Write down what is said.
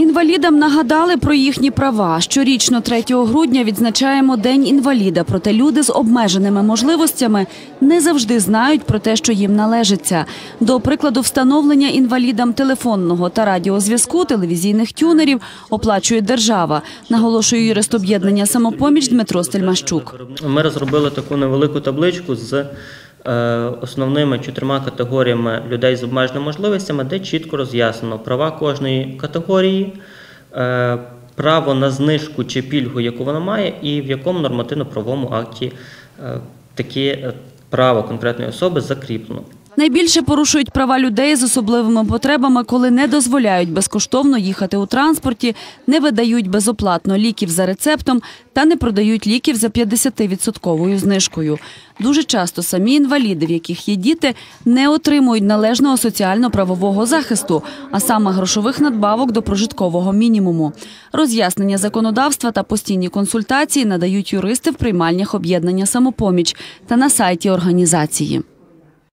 Інвалідам нагадали про їхні права. Щорічно 3 грудня відзначаємо День інваліда. Проте люди з обмеженими можливостями не завжди знають про те, що їм належиться. До прикладу, встановлення інвалідам телефонного та радіозв'язку, телевізійних тюнерів оплачує держава, наголошує юрист об'єднання самопоміч Дмитро Стельмащук. Ми розробили таку невелику табличку з основними чотирма категоріями людей з обмеженими можливостями, де чітко роз'яснено права кожної категорії, е, право на знижку чи пільгу, яку вона має, і в якому нормативно-правовому акті е, таке е, право конкретної особи закріплено. Найбільше порушують права людей з особливими потребами, коли не дозволяють безкоштовно їхати у транспорті, не видають безоплатно ліків за рецептом та не продають ліків за 50% знижкою. Дуже часто самі інваліди, в яких є діти, не отримують належного соціально-правового захисту, а саме грошових надбавок до прожиткового мінімуму. Роз'яснення законодавства та постійні консультації надають юристи в приймальнях об'єднання самопоміч та на сайті організації.